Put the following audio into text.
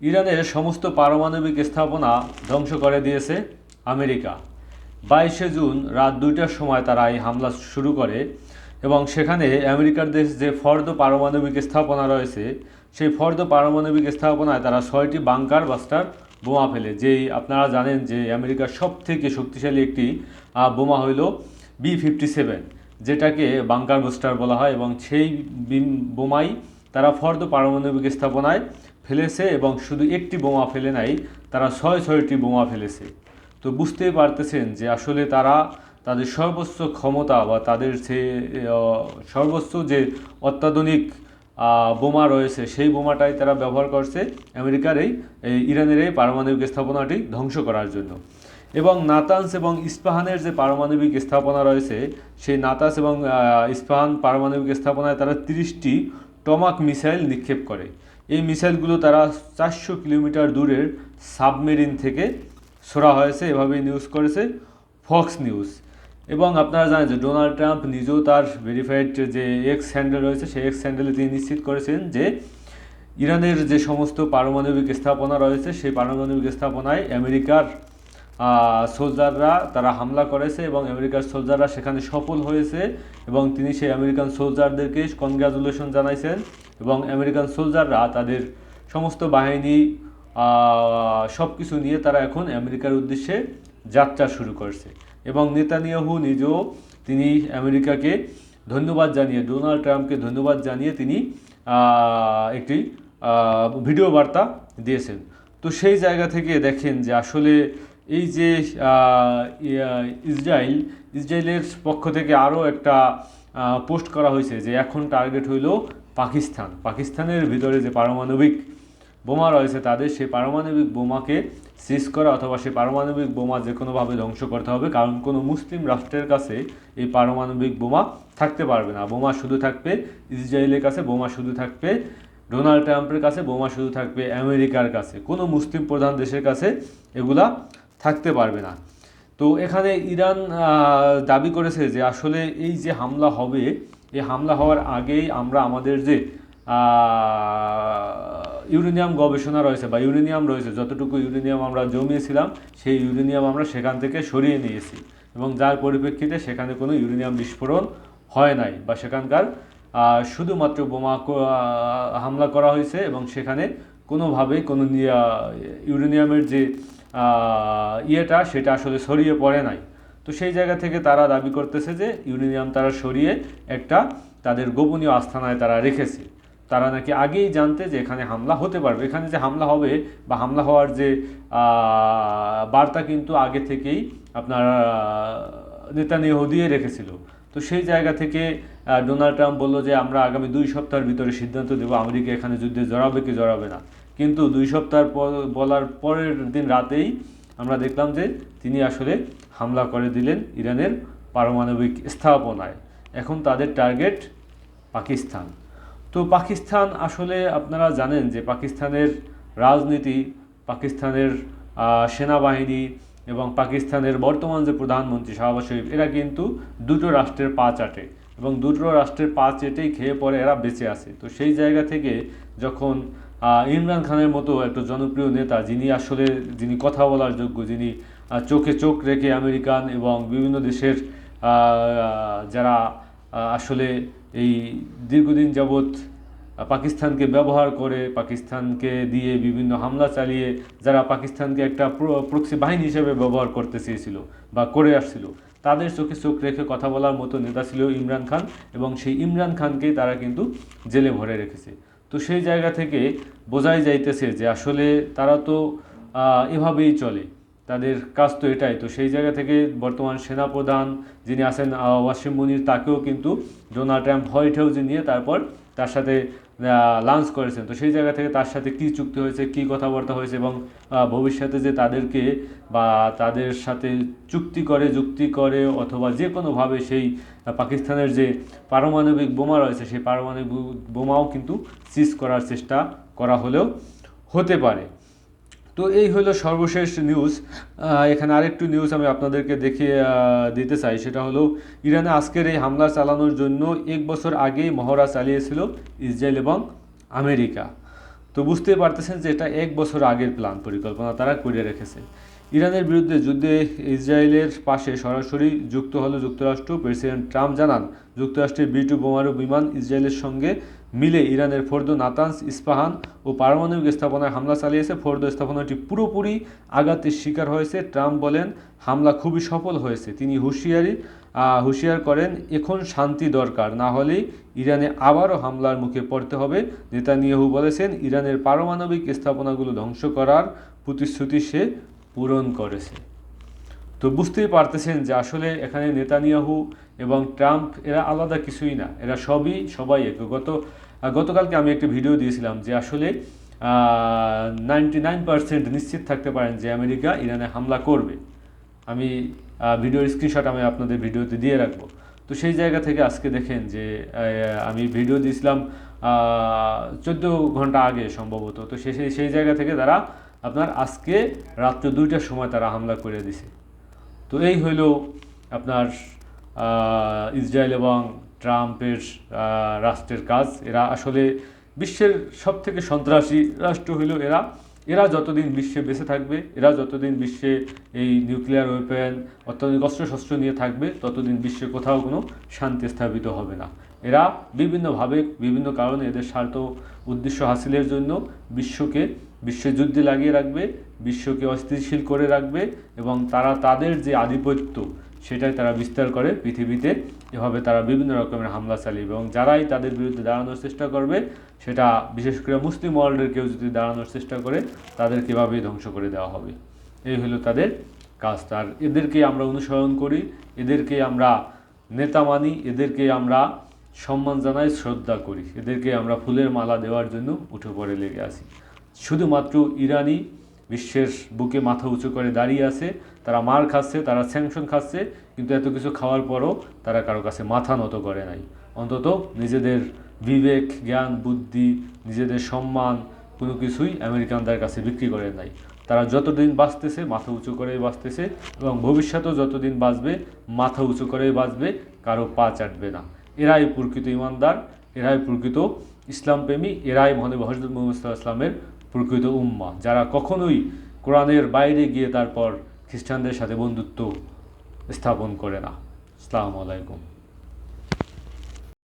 ইরানের সমস্ত পারমাণবিক স্থাপনা ধ্বংস করে দিয়েছে আমেরিকা। বাইশে জুন রাত দুইটার সময় তারা এই হামলা শুরু করে এবং সেখানে আমেরিকার দেশ যে ফর্দ পারমাণবিক স্থাপনা রয়েছে, সেই ফর্দ পারমাণবিক স্থাপনায় তারা ছয়টি বাংকার বাস্টার বোমা ফেলে, যেই আপনারা জানেন যে আমেরিকার সব থেকে শক্তিশালী একটি বোমা হইল বি ফিফটি সেভেন, যেটাকে বাংকার বুস্টার বলা হয় এবং সেই বিম- বোমাই তারা ফর্দ পারমাণবিক স্থাপনায় ফেলেছে এবং শুধু একটি বোমা ফেলে নাই, তারা ছয় ছয়টি বোমা ফেলেছে। তো বুঝতেই পারতেছেন যে আসলে তারা তাদের সর্বোচ্চ ক্ষমতা বা তাদের যে সর্বোচ্চ যে অত্যাধুনিক বোমা রয়েছে, সেই বোমাটাই তারা ব্যবহার করছে আমেরিকার এই ইরানের এই পারমাণবিক স্থাপনাটি ধ্বংস করার জন্য। এবং নাতানস এবং ইস্পাহানের যে পারমাণবিক স্থাপনা রয়েছে, সেই নাতাস এবং ইস্পাহান পারমাণবিক স্থাপনায় তারা তিরিশটি টমাক মিসাইল নিক্ষেপ করে। এই মিসাইলগুলো তারা চারশো কিলোমিটার দূরের সাবমেরিন থেকে ছোড়া হয়েছে, এভাবেই নিউজ করেছে ফক্স নিউজ এবং আপনারা জানেন যে ডোনাল্ড ট্রাম্প নিজেও তার ভেরিফাইড যে এক্স হ্যান্ডেল রয়েছে, সেই এক্স হ্যান্ডেলে তিনি নিশ্চিত করেছেন যে ইরানের যে সমস্ত পারমাণবিক স্থাপনা রয়েছে, সেই পারমাণবিক স্থাপনায় আমেরিকার সোলজাররা তারা হামলা করেছে এবং আমেরিকার সোলজাররা সেখানে সফল হয়েছে এবং তিনি সেই আমেরিকান সোলজারদেরকে কনগ্রাচুলেশন জানাইছেন এবং আমেরিকান সোলজাররা তাদের সমস্ত বাহিনী সব কিছু নিয়ে তারা এখন আমেরিকার উদ্দেশ্যে যাত্রা শুরু করছে। এবং নেতানিয়াহু নিজেও তিনি আমেরিকাকে ধন্যবাদ জানিয়ে, ডোনাল্ড ট্রাম্পকে ধন্যবাদ জানিয়ে তিনি একটি ভিডিও বার্তা দিয়েছেন। তো সেই জায়গা থেকে দেখেন যে আসলে এই যে ইসরায়েল ইসরায়েলের পক্ষ থেকে আরও একটা পোস্ট করা হয়েছে যে এখন টার্গেট হইল পাকিস্তান। পাকিস্তানের ভিতরে যে পারমাণবিক বোমা রয়েছে তাদের সেই পারমাণবিক বোমাকে সিজ করা অথবা সেই পারমাণবিক বোমা যে কোনোভাবে ধ্বংস করতে হবে, কারণ কোনো মুসলিম রাষ্ট্রের কাছে এই পারমাণবিক বোমা থাকতে পারবে না। বোমা শুধু থাকবে ইসরায়েলের কাছে, বোমা শুধু থাকবে ডোনাল্ড ট্রাম্পের কাছে, বোমা শুধু থাকবে আমেরিকার কাছে। কোনো মুসলিম প্রধান দেশের কাছে এগুলা থাকতে পারবে না। তো এখানে ইরান দাবি করেছে যে আসলে এই যে হামলা হবে, এই হামলা হওয়ার আগেই আমরা আমাদের যে ইউরেনিয়াম গবেষণা রয়েছে বা ইউরেনিয়াম রয়েছে, যতটুকু ইউরেনিয়াম আমরা জমিয়েছিলাম, সেই ইউরেনিয়াম আমরা সেখান থেকে সরিয়ে নিয়েছি এবং যার পরিপ্রেক্ষিতে সেখানে কোনো ইউরেনিয়াম বিস্ফোরণ হয় নাই বা সেখানকার শুধুমাত্র বোমা হামলা করা হয়েছে এবং সেখানে কোনোভাবেই কোনো ইউরেনিয়ামের যে ইয়েটা সেটা আসলে ছড়িয়ে পড়ে নাই। তো সেই জায়গা থেকে তারা দাবি করতেছে যে ইউরেনিয়াম তারা সরিয়ে একটা তাদের গোপনীয় আস্থানায় তারা রেখেছে। তারা নাকি আগেই জানতে যে এখানে হামলা হতে পারবে। এখানে যে হামলা হবে বা হামলা হওয়ার যে বার্তা কিন্তু আগে থেকেই আপনার নেতানিয়াহু দিয়ে রেখেছিল। তো সেই জায়গা থেকে ডোনাল্ড ট্রাম্প বলল যে আমরা আগামী দুই সপ্তাহের ভিতরে সিদ্ধান্ত দেবো, আমেরিকা এখানে যুদ্ধে জড়াবে কি জড়াবে না। কিন্তু দুই সপ্তাহ বলার পরের দিন রাতেই আমরা দেখলাম যে তিনি আসলে হামলা করে দিলেন ইরানের পারমাণবিক স্থাপনায়। এখন তাদের টার্গেট পাকিস্তান। তো পাকিস্তান আসলে আপনারা জানেন যে পাকিস্তানের রাজনীতি, পাকিস্তানের সেনাবাহিনী এবং পাকিস্তানের বর্তমান যে প্রধানমন্ত্রী শাহবাজ শরীফ, এরা কিন্তু দুটো রাষ্ট্রের পা চাটে এবং দুটো রাষ্ট্রের পা চেটেই খেয়ে পরে এরা বেঁচে আছে। তো সেই জায়গা থেকে যখন ইমরান খানের মতো একটা জনপ্রিয় নেতা, যিনি আসলে যিনি কথা বলার যোগ্য, যিনি চোখে চোখ রেখে আমেরিকান এবং বিভিন্ন দেশের যারা আসলে এই দীর্ঘদিন যাবৎ পাকিস্তানকে ব্যবহার করে, পাকিস্তানকে দিয়ে বিভিন্ন হামলা চালিয়ে, যারা পাকিস্তানকে একটা প্রক্সি বাহিনী হিসেবে ব্যবহার করতে চেয়েছিল বা করে আসছিল, তাদের চোখে চোখ রেখে কথা বলার মতো নেতা ছিল ইমরান খান এবং সেই ইমরান খানকেই তারা কিন্তু জেলে ভরে রেখেছে। তো সেই জায়গা থেকে বোঝাই যাইতেছে যে আসলে তারা তো এভাবেই চলে। তাদের কাজ তো এটাই। তো সেই জায়গা থেকে বর্তমান সেনাপ্রধান যিনি আছেন ওয়াসিম মুনির, তাকেও কিন্তু ডোনাল্ড ট্রাম্প হোয়াইট হাউসে নিয়ে তারপর তার সাথে লাঞ্চ করেছেন। তো সেই জায়গা থেকে তার সাথে কী চুক্তি হয়েছে, কী কথাবার্তা হয়েছে এবং ভবিষ্যতে যে তাদেরকে বা তাদের সাথে চুক্তি করে, যুক্তি করে অথবা যে কোনোভাবে সেই পাকিস্তানের যে পারমাণবিক বোমা রয়েছে, সেই পারমাণবিক বোমাও কিন্তু সিজ করার চেষ্টা করা হলেও হতে পারে। তো এই হলো সর্বশেষ নিউজ এখানে আরেকটু নিউজ আমি আপনাদেরকে দেখিয়ে দিতে চাই। সেটা হলো, ইরানে আজকের এই হামলা চালানোর জন্য এক বছর আগেই মহড়া চালিয়েছিল ইসরায়েল এবং আমেরিকা। তো বুঝতেই পারতেছেন যে এটা এক বছর আগের প্ল্যান পরিকল্পনা তারা করে রেখেছে। ইরানের বিরুদ্ধে যুদ্ধে ইসরায়েলের পাশে সরাসরি যুক্ত হলো যুক্তরাষ্ট্র। প্রেসিডেন্ট ট্রাম্প জানান, যুক্তরাষ্ট্রের বি টু বোমারু বিমান ইসরায়েলের সঙ্গে মিলে ইরানের ফোর্দো নাতানস ইস্পাহান ও পারমাণবিক স্থাপনায় হামলা চালিয়েছে। ফোর্দো স্থাপনাটি পুরোপুরি আঘাতের শিকার হয়েছে। ট্রাম্প বলেন, হামলা খুবই সফল হয়েছে। তিনি হুঁশিয়ারি হুঁশিয়ার করেন, এখন শান্তি দরকার। না হলে ইরানে আবারও হামলার মুখে পড়তে হবে। নেতানিয়াহু বলেছেন, ইরানের পারমাণবিক স্থাপনাগুলো ধ্বংস করার প্রতিশ্রুতি সে পূরণ করেছে। তো বুঝতেই পারতেছেন যে আসলে এখানে নেতানিয়াহু এবং ট্রাম্প, এরা আলাদা কিছুই না। এরা সবই, সবাই এক গত গতকালকে আমি একটি ভিডিও দিয়েছিলাম যে আসলে নাইনটি নাইন পার্সেন্ট নিশ্চিত থাকতে পারেন যে আমেরিকা ইরানে হামলা করবে। আমি ভিডিওর স্ক্রিনশট আমি আপনাদের ভিডিওতে দিয়ে রাখব। তো সেই জায়গা থেকে আজকে দেখেন যে আমি ভিডিও দিয়েছিলাম চোদ্দ ঘণ্টা আগে সম্ভবত। তো সেই- সেই জায়গা থেকে তারা আপনার আজকে রাত্র দুইটার সময় তারা হামলা করে দিছে। তো এই হইল আপনার ইসরায়েল এবং ট্রাম্পের রাষ্ট্রের কাজ। এরা আসলে বিশ্বের সব থেকে সন্ত্রাসী রাষ্ট্র হইল এরা। এরা যতদিন বিশ্বে বেঁচে থাকবে, এরা যতদিন বিশ্বে এই নিউক্লিয়ার ওয়েপেন অত্যাধুনিক অস্ত্রশস্ত্র নিয়ে থাকবে, ততদিন বিশ্বে কোথাও কোনো শান্তি স্থাপিত হবে না। এরা বিভিন্নভাবে বিভিন্ন কারণে এদের স্বার্থ উদ্দেশ্য হাসিলের জন্য বিশ্বকে বিশ্বযুদ্ধে লাগিয়ে রাখবে, বিশ্বকে অস্থিতিশীল করে রাখবে এবং তারা তাদের যে আধিপত্য সেটাই তারা বিস্তার করে পৃথিবীতে। এভাবে তারা বিভিন্ন রকমের হামলা চালিয়ে এবং যারাই তাদের বিরুদ্ধে দাঁড়ানোর চেষ্টা করবে, সেটা বিশেষ করে মুসলিম ওয়ার্ল্ডের কেউ যদি দাঁড়ানোর চেষ্টা করে, তাদেরকে এভাবেই ধ্বংস করে দেওয়া হবে। এই হলো তাদের কাজ। তার এদেরকে আমরা অনুসরণ করি, এদেরকে আমরা নেতা মানি, এদেরকে আমরা সম্মান জানাই, শ্রদ্ধা করি। এদেরকে আমরা ফুলের মালা দেওয়ার জন্য উঠে পড়ে লেগে আছি। শুধুমাত্র ইরানি বিশ্বের বুকে মাথা উঁচু করে দাঁড়িয়ে আছে, তারা মার খাচ্ছে, তারা স্যাংশন খাচ্ছে, কিন্তু এত কিছু খাওয়ার পরও তারা কারও কাছে মাথা নত করে নাই। অন্তত নিজেদের বিবেক, জ্ঞান, বুদ্ধি, নিজেদের সম্মান, কোনো কিছুই আমেরিকানদের কাছে বিক্রি করে নাই। তারা যতদিন বাঁচতেছে, মাথা উঁচু করেই বাঁচতেছে এবং ভবিষ্যতেও যতদিন বাঁচবে, মাথা উঁচু করেই বাঁচবে, কারও পা চাটবে না। এরাই প্রকৃত ইমানদার, এরাই প্রকৃত ইসলামপ্রেমী, এরাই মহানবী হজরত মোহাম্মদ ইসলামের প্রকৃত উম্মা। যারা কখনোই কোরআনের বাইরে গিয়ে তারপর খ্রিস্টানদের সাথে বন্ধুত্ব স্থাপন করে না। আসসালামু আলাইকুম।